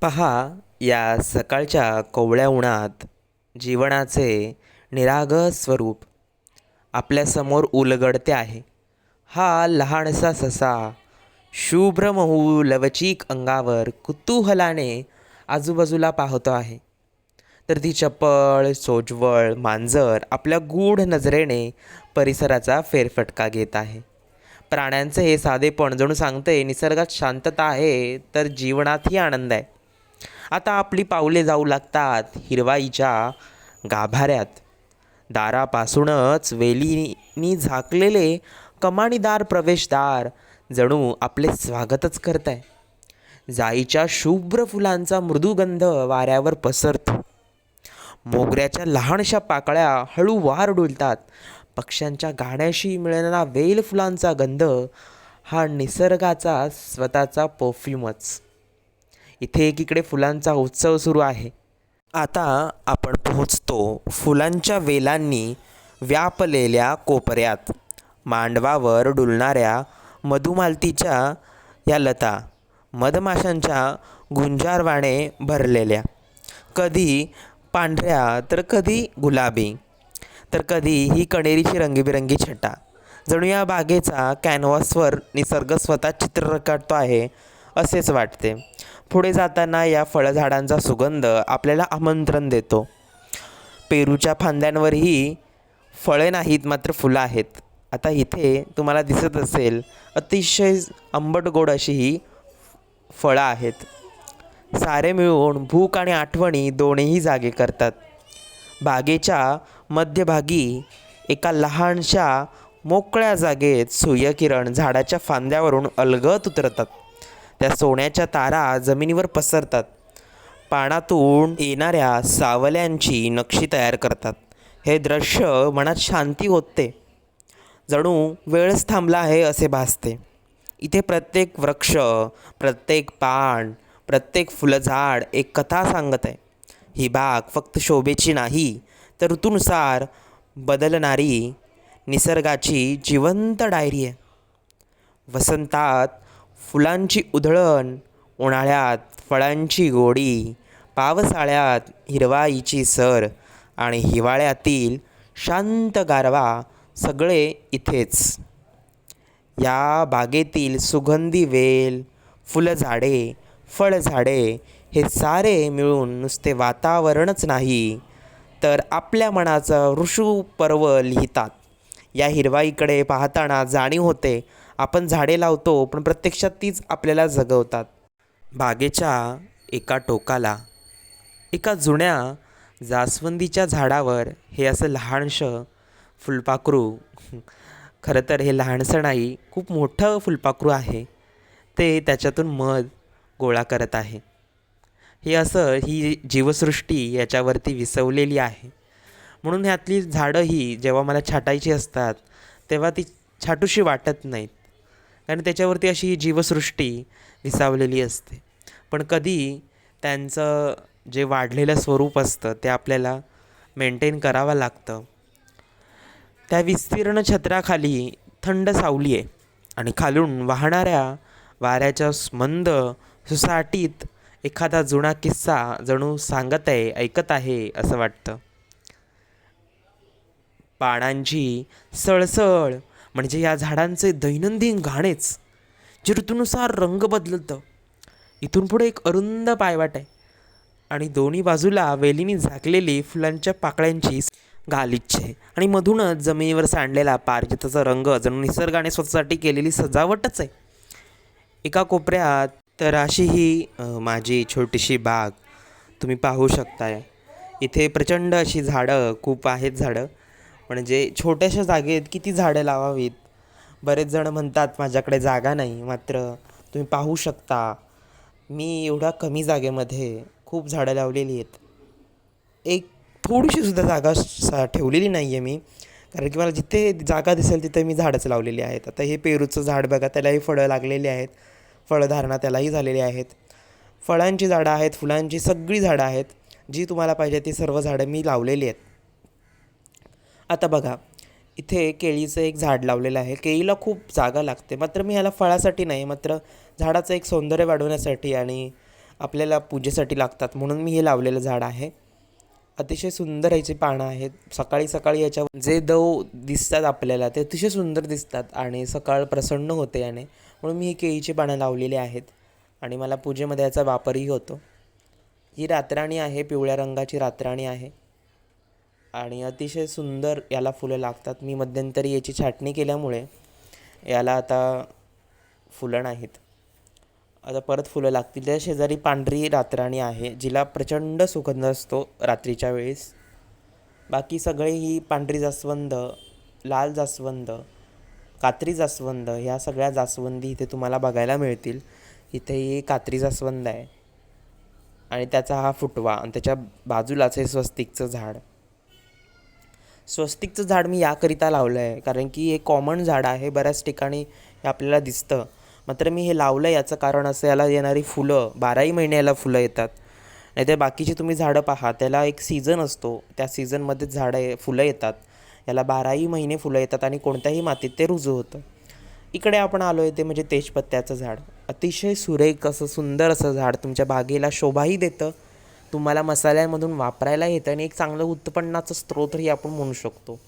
पहा या सकाळच्या कोवळ्या उन्हात जीवनाचे निरागस स्वरूप आपल्यासमोर उलगडते आहे. हा लहानसा ससा शुभ्र महू लवचिक अंगावर कुतूहलाने आजूबाजूला पाहतो आहे. तर ती चपळ सोजवळ मांजर आपल्या गूढ नजरेने परिसराचा फेरफटका घेत आहे. प्राण्यांचे हे साधेपण जणू सांगते निसर्गात शांतता आहे तर जीवनातही आनंद आहे. आता आपली पावले जाऊ लागतात हिरवाईच्या गाभाऱ्यात. दारापासूनच वेलीनी झाकलेले कमानीदार प्रवेशदार जणू आपले स्वागतच करत आहे जाईच्या शुभ्र फुलांचा मृदुगंध वाऱ्यावर पसरतो. मोगऱ्याच्या लहानशा पाकळ्या हळू वार डुलतात. पक्ष्यांच्या गाण्याशी मिळणारा वेल फुलांचा गंध हा निसर्गाचा स्वतःचा परफ्यूमच इथे एकीकडे फुलांचा उत्सव सुरू आहे. आता आपण पोहोचतो फुलांच्या वेलांनी व्यापलेल्या कोपऱ्यात. मांडवावर डुलणाऱ्या मधुमालतीच्या या लता मधमाशांच्या गुंजारवाणे भरलेल्या. कधी पांढऱ्या तर कधी गुलाबी. तर कधी ही कणेरीची रंगीबिरंगी छटा. जणू या बागेचा कॅनव्हासवर निसर्ग स्वतः चित्र रेखाटतो आहे. असेच वाटते. पुढे जाताना या फळझाडांचा सुगंध आपल्याला आमंत्रण देतो. पेरूच्या फांद्यांवरही फळे नाहीत मात्र फुलं आहेत. आता इथे तुम्हाला दिसत असेल अतिशय आंबट गोड अशी ही फळं आहेत. सारे मिळून भूक आणि आठवणी दोन्हीही जागे करतात. बागेच्या मध्यभागी एका लहानशा मोकळ्या जागेत सूर्यकिरण झाडाच्या फांद्यावरून अलगत उतरतात. त्या सोन्याच्या तारा जमिनीवर पसरतात. पानातून येणाऱ्या सावल्यांची नक्षी तयार करतात. हे दृश्य मनात शांती होते जणू वेळच थांबला आहे असे भासते. इथे प्रत्येक वृक्ष प्रत्येक पान प्रत्येक फुलझाड एक कथा सांगत आहे. ही बाग फक्त शोभेची नाही तर ऋतूनुसार बदलणारी निसर्गाची जिवंत डायरी आहे. वसंतात फुलांची उधळण उन्हाळ्यात फळांची गोडी पावसाळ्यात हिरवाईची सर आणि हिवाळ्यातील शांत गारवा सगळे इथेच. या बागेतील सुगंधी वेल फुलझाडे फळझाडे हे सारे मिळून नुसते वातावरणच नाही तर आपल्या मनाचं ऋषू पर्व लिहितात. या हिरवाईकडे पाहताना जाणीव होते आपण झाडे लावतो पण प्रत्यक्षात तीच आपल्याला जगवतात. बागेच्या एका टोकाला एका जुन्या जास्वंदीच्या झाडावर हे असं लहानशं फुलपाखरू खरं तर हे लहानसं नाही खूप मोठं फुलपाखरू आहे. ते त्याच्यातून मध गोळा करत आहे. हे असं ही जीवसृष्टी याच्यावरती विसवलेली आहे. म्हणून ह्यातली झाडं ही जेव्हा मला छाटायची असतात तेव्हा ती छाटूशी वाटत नाहीत. कारण त्याच्यावरती अशी जीवसृष्टी विसावलेली असते. पण कधी त्यांचं जे वाढलेलं स्वरूप असतं ते आपल्याला मेंटेन करावं लागतं. त्या विस्तीर्ण छत्राखाली थंड सावली आहे आणि खालून वाहणाऱ्या वाऱ्याच्या मंद सुसाटीत एखादा जुना किस्सा जणू सांगत आहे ऐकत आहे असं वाटतं. पानांची सळसळ म्हणजे या झाडांचे दैनंदिन गाणेच जे ऋतूनुसार रंग बदलतं इथून पुढे एक अरुंद पायवाट आहे. आणि दोन्ही बाजूला वेलीने झाकलेली फुलांच्या पाकळ्यांची गालिच्छ आहे. आणि मधूनच जमिनीवर सांडलेला पारजिताचा रंग जणू निसर्गाने स्वतःसाठी केलेली सजावटच आहे. एका कोपऱ्यात तर अशी ही माझी छोटीशी बाग तुम्ही पाहू शकताय. इथे प्रचंड अशी झाडं खूप आहेत झाडं. म्हणजे छोट्याशा जागेत किती झाडं लावावीत. बरेच जण म्हणतात माझ्याकडे जागा नाही मात्र तुम्ही पाहू शकता मी एवढ्या कमी जागेमध्ये खूप झाडं लावलेली आहेत. एक थोडीशीसुद्धा जागा सा ठेवलेली नाही आहे मी कारण की मला जिथे जागा दिसेल तिथे मी झाडंच लावलेली आहेत. आता हे पेरूचं झाड बघा त्यालाही फळं लागलेली आहेत. फळधारणा त्यालाही झालेली आहेत. फळांची झाडं आहेत फुलांची सगळी झाडं आहेत. जी तुम्हाला पाहिजे ती सर्व झाडं मी लावलेली आहेत. आता बघा इथे केळीचं एक झाड लावलेलं आहे. केळीला खूप जागा लागते. मात्र मी ह्याला फळासाठी नाही मात्र झाडाचं एक सौंदर्य वाढवण्यासाठी आणि आपल्याला पूजेसाठी लागतात. म्हणून मी हे लावलेलं झाड आहे. अतिशय सुंदर ह्याची पानं आहेत. सकाळी सकाळी याच्या जे दव दिसतात आपल्याला ते अतिशय सुंदर दिसतात आणि सकाळ प्रसन्न होते याने. म्हणून मी ही केळीची पानं लावलेली आहेत आणि मला पूजेमध्ये याचा वापरही होतो. ही रातराणी आहे पिवळ्या रंगाची रातराणी आहे. आणि अतिशय सुंदर याला फुलं लागतात. मी मध्यंतरी याची छाटणी केल्यामुळे याला आता फुलं नाहीत. आता परत फुलं लागतील. त्या शेजारी पांढरी रातराणी आहे जिला प्रचंड सुगंध असतो रात्रीच्या वेळेस. बाकी सगळे ही पांढरी जास्वंद लाल जास्वंद कात्री जास्वंद ह्या सगळ्या जास्वंदी इथे तुम्हाला बघायला मिळतील. इथे ही कात्री जास्वंद आहे. आणि त्याचा हा फुटवा आणि त्याच्या बाजूलाच हे स्वस्तिकचं झाड. स्वस्तिकचं झाड मी याकरिता लावलं आहे कारण की हे कॉमन झाड आहे बऱ्याच ठिकाणी हे आपल्याला दिसतं. मात्र मी हे लावलं आहे याचं कारण असं याला येणारी फुलं बाराही महिने याला फुलं येतात. नाही तर बाकीची तुम्ही झाडं पहा त्याला एक सीझन असतो. त्या सीझनमध्येच झाडं फुलं येतात. याला बाराही महिने फुलं येतात आणि कोणत्याही मातीत ते रुजू होतं. इकडे आपण आलो आहे ते म्हणजे तेजपत्त्याचं झाड. अतिशय सुरेख असं सुंदर असं झाड तुमच्या बागेला शोभाही देतं. तुम्हाला मसाल्यांमधून वापरायला येतं आणि एक चांगलं उत्पन्नाचं स्त्रोतही आपण म्हणू शकतो.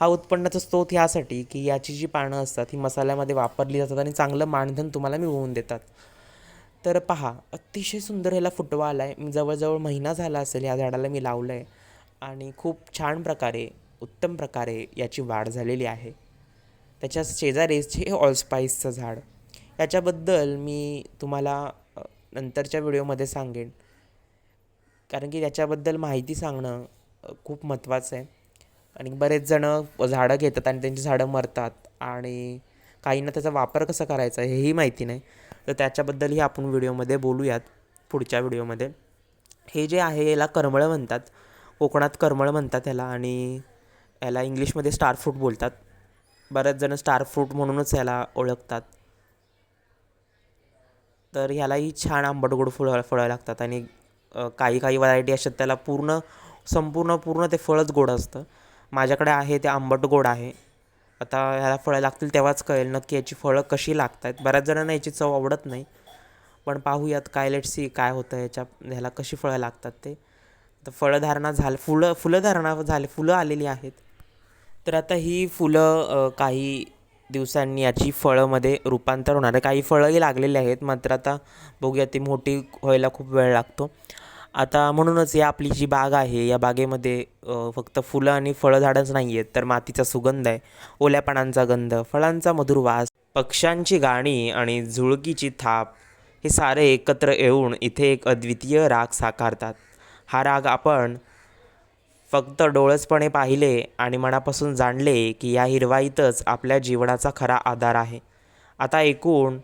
हा उत्पन्नाचा स्रोत ह्यासाठी की याची जी पानं असतात ही मसाल्यामध्ये वापरली जातात आणि चांगलं मानधन तुम्हाला मिळवून देतात. तर पहा अतिशय सुंदर ह्याला फुटवा आला आहे मी जवळजवळ महिना झाला असेल या झाडाला मी लावलं आहे आणि खूप छान प्रकारे उत्तम प्रकारे याची वाढ झालेली आहे. त्याच्या शेजारीच हे ऑलस्पाईसचं झाड. याच्याबद्दल मी तुम्हाला नंतरच्या व्हिडिओमध्ये सांगेन. कारण की त्याच्याबद्दल माहिती सांगणं खूप महत्त्वाचं आहे. आणि बरेच जणं झाडं घेतात आणि त्यांची झाडं मरतात आणि काहींना त्याचा वापर कसा करायचा हेही माहिती नाही. तर त्याच्याबद्दलही आपण व्हिडिओमध्ये बोलूयात पुढच्या व्हिडिओमध्ये. हे जे आहे याला करमळं म्हणतात कोकणात करमळ म्हणतात ह्याला आणि याला इंग्लिशमध्ये स्टार फ्रूट बोलतात. बरेच जणं स्टार फ्रूट म्हणूनच याला ओळखतात. तर ह्यालाही छान आंबट गोड फुलं फळं लागतात आणि काही काही व्हरायटी असतात त्याला पूर्ण संपूर्ण पूर्ण ते फळच गोड असतं. माझ्याकडे आहे ते आंबट गोड आहे. आता ह्याला फळं लागतील तेव्हाच कळेल नक्की याची फळं कशी लागत आहेत बऱ्याच जणांना याची चव आवडत नाही. पण पाहूयात काय लेट सी काय होतं ह्याच्या ह्याला कशी फळं लागतात ते. तर फळधारणा झालं फुलं फुलंधारणा झाले फुलं आलेली आहेत. तर आता ही फुलं काही दिवसांनी याची फळंमध्ये रूपांतर होणार आहे. काही फळंही लागलेली आहेत मात्र आता बघूया ती मोठी व्हायला खूप वेळ लागतो. आता म्हणूनच या आपली जी बाग आहे या बागेमध्ये फक्त फुलं आणि फळं झाडंच नाही आहेत तर मातीचा सुगंध आहे ओल्या पानांचा गंध फळांचा मधुर वास पक्ष्यांची गाणी आणि झुळकीची थाप हे सारे एकत्र येऊन इथे एक अद्वितीय राग साकारतात. हा राग आपण फक्त डोळसपणे पाहिले आणि मनापासून जाणले की या हिरवाईतच आपल्या जीवनाचा खरा आधार आहे. आता एकूण